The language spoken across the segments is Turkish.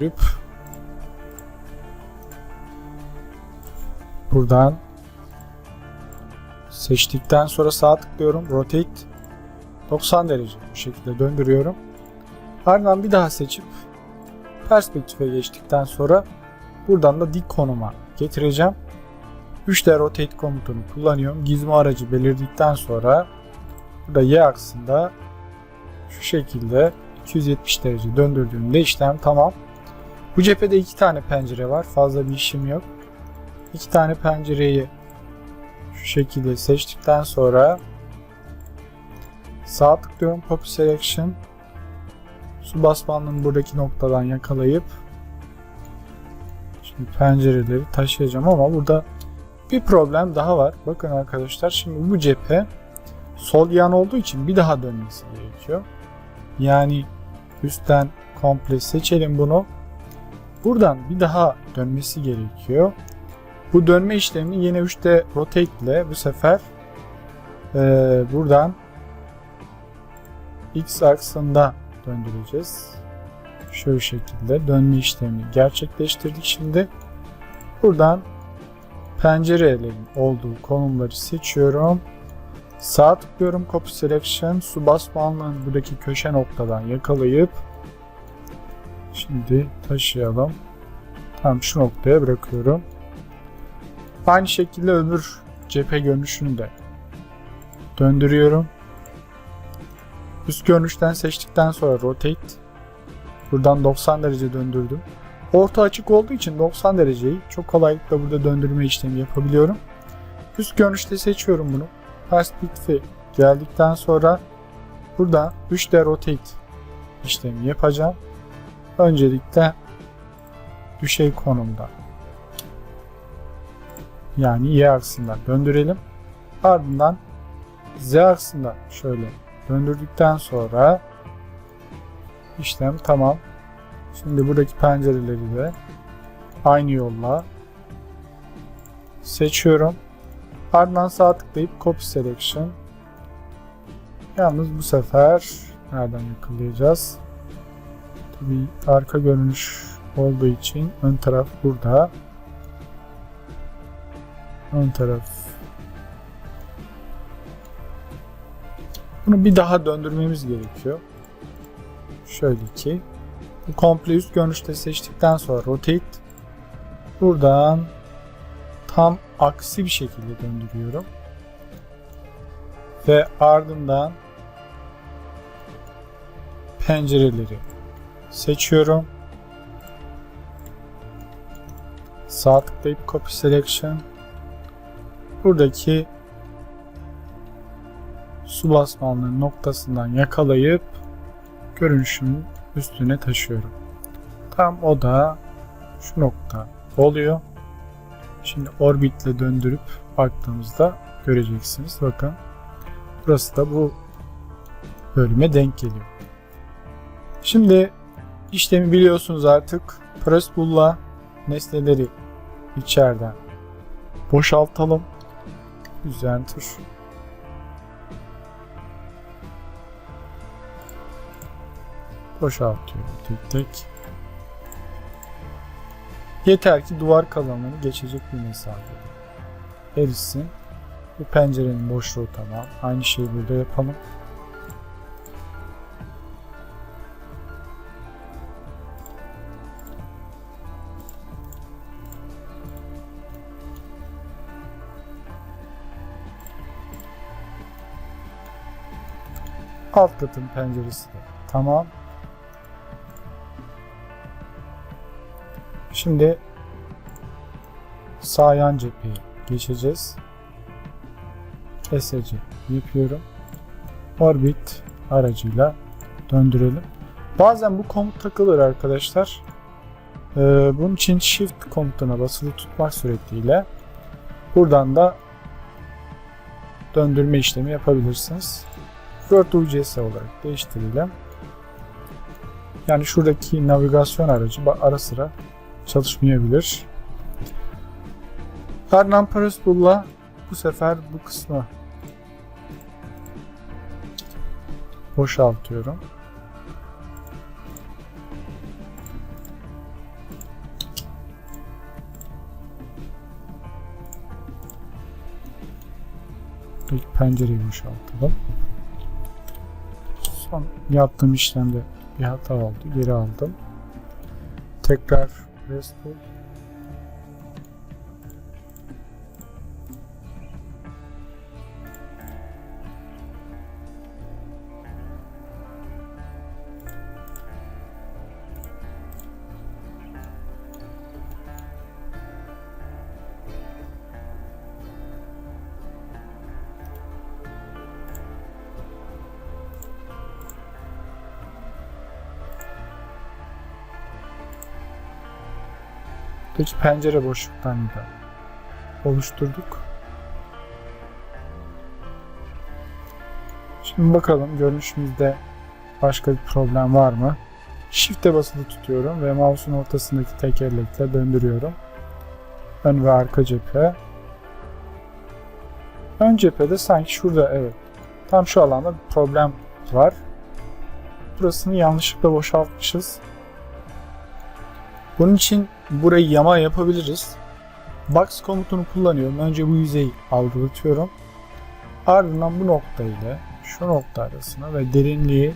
döndürüp buradan seçtikten sonra sağ tıklıyorum. Rotate 90 derece bu şekilde döndürüyorum. Ardından bir daha seçip perspektife geçtikten sonra buradan da dik konuma getireceğim. 3D rotate komutunu kullanıyorum. Gizmo aracı belirdikten sonra burada y aksında şu şekilde 270 derece döndürdüğümde işlem tamam. Bu cephede iki tane pencere var. Fazla bir işim yok. İki tane pencereyi şu şekilde seçtikten sonra sağ tıklıyorum Copy Selection su basmanlığını buradaki noktadan yakalayıp şimdi pencereleri taşıyacağım ama burada bir problem daha var. Bakın arkadaşlar şimdi bu cephe sol yan olduğu için bir daha dönmesi gerekiyor. Yani üstten komple seçelim bunu. Buradan bir daha dönmesi gerekiyor. Bu dönme işlemini yine 3D rotate ile bu sefer eee, buradan x aksında döndüreceğiz. Şu şekilde dönme işlemini gerçekleştirdik şimdi. Buradan pencerelerin olduğu konumları seçiyorum. Sağ tıklıyorum Copy Selection. Su basmanlığını buradaki köşe noktadan yakalayıp şimdi taşıyalım. Tam şu noktaya bırakıyorum. Aynı şekilde öbür cephe görünüşünü de döndürüyorum. Üst görünüşten seçtikten sonra rotate. Buradan 90 derece döndürdüm. Orta açık olduğu için 90 dereceyi çok kolaylıkla burada döndürme işlemi yapabiliyorum. Üst görünüşte seçiyorum bunu. Perspektifi geldikten sonra burada 3D rotate işlemi yapacağım. Öncelikle düşey konumda yani y aksından döndürelim. Ardından z aksından şöyle döndürdükten sonra işlem tamam. Şimdi buradaki pencereleri de aynı yolla seçiyorum. Ardından sağ tıklayıp Copy Selection. Yalnız bu sefer nereden yakalayacağız? Tabii arka görünüş olduğu için ön taraf burada. Ön taraf. Bunu bir daha döndürmemiz gerekiyor. Şöyle ki bu komple üst görünüşte seçtikten sonra rotate buradan tam aksi bir şekilde döndürüyorum. Ve ardından pencereleri seçiyorum. Sağ tıklayıp Copy Selection buradaki su basmanlığı noktasından yakalayıp görünüşümün üstüne taşıyorum. Tam o da şu nokta oluyor. Şimdi orbitle döndürüp baktığımızda göreceksiniz. Bakın. Burası da bu bölüme denk geliyor. Şimdi işlemi biliyorsunuz artık. Press Bull'la nesneleri içeriden boşaltalım. Güzel tur. Boşaltıyorum tek tek. Yeter ki duvar kalanını geçecek bir mesafede. Erişsin. Bu pencerenin boşluğu tamam. Aynı şeyi burada yapalım. Alt katın penceresi de tamam. Şimdi sağ yan cepheye geçeceğiz. SC yapıyorum. Orbit aracıyla döndürelim. Bazen bu komut takılır arkadaşlar. Ee, bunun için Shift komutuna basılı tutmak suretiyle buradan da döndürme işlemi yapabilirsiniz. 4 UCS olarak değiştirilen yani şuradaki navigasyon aracı ara sıra çalışmayabilir. Karnan Parasbul'la bu sefer bu kısmı boşaltıyorum. İlk pencereyi boşaltalım. Son yaptığım işlemde bir hata oldu. Geri aldım. Tekrar restore. Buradaki pencere boşluklarını da oluşturduk. Şimdi bakalım görünüşümüzde başka bir problem var mı? Shift'e basılı tutuyorum ve mouse'un ortasındaki tekerlekle döndürüyorum. Ön ve arka cephe. Ön cephede sanki şurada evet. Tam şu alanda bir problem var. Burasını yanlışlıkla boşaltmışız. Bunun için burayı yama yapabiliriz. Box komutunu kullanıyorum. Önce bu yüzeyi algılatıyorum. Ardından bu nokta ile şu nokta arasına ve derinliği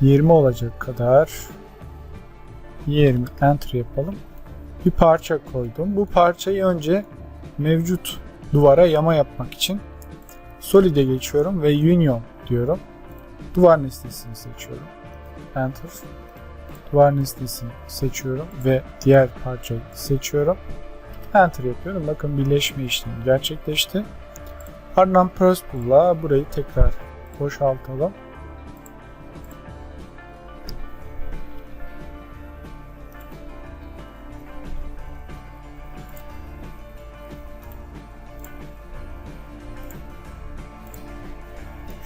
20 olacak kadar 20 enter yapalım. Bir parça koydum. Bu parçayı önce mevcut duvara yama yapmak için Solid'e geçiyorum ve Union diyorum. Duvar nesnesini seçiyorum. Enter nesnesini seçiyorum ve diğer parçayı seçiyorum. Enter yapıyorum. Bakın birleşme işlemi gerçekleşti. Ardından Press Pull'la burayı tekrar boşaltalım.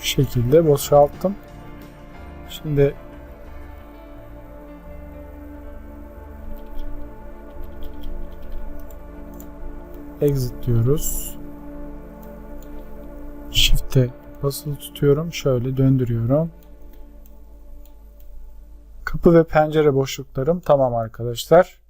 Şekilde boşalttım. Şimdi exit diyoruz. Shift'e basılı tutuyorum. Şöyle döndürüyorum. Kapı ve pencere boşluklarım tamam arkadaşlar.